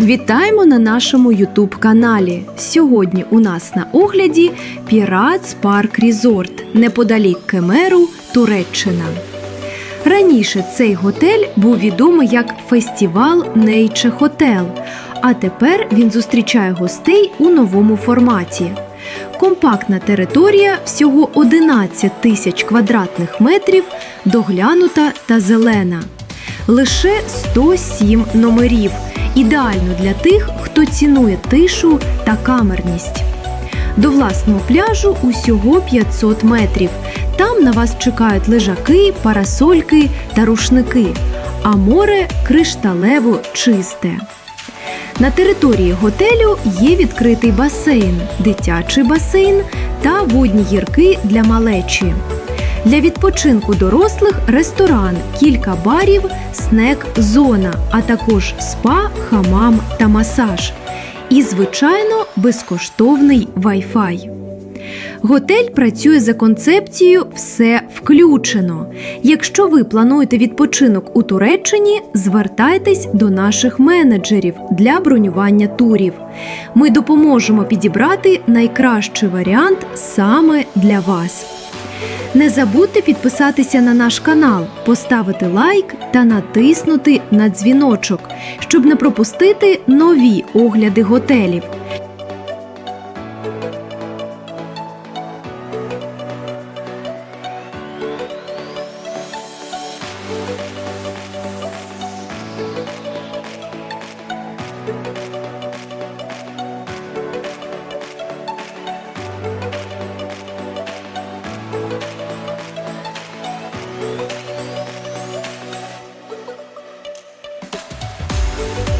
Вітаємо на нашому Ютуб каналі. Сьогодні у нас на огляді Pirates Park Resort неподалік Кемеру, Туреччина. Раніше цей готель був відомий як фестивал Нейче Хотел, а тепер він зустрічає гостей у новому форматі. Компактна територія всього 11 тисяч квадратних метрів, доглянута та зелена. Лише 107 номерів. Ідеально для тих, хто цінує тишу та камерність. До власного пляжу усього 500 метрів. Там на вас чекають лежаки, парасольки та рушники, а море кришталево чисте. На території готелю є відкритий басейн, дитячий басейн та водні гірки для малечі. Для відпочинку дорослих ресторан, кілька барів, снек-зона, а також спа, хамам та масаж. І, звичайно, безкоштовний Wi-Fi. Готель працює за концепцією все включено. Якщо ви плануєте відпочинок у Туреччині, звертайтесь до наших менеджерів для бронювання турів. Ми допоможемо підібрати найкращий варіант саме для вас. Не забудьте підписатися на наш канал, поставити лайк та натиснути на дзвіночок, щоб не пропустити нові огляди готелів. Bye.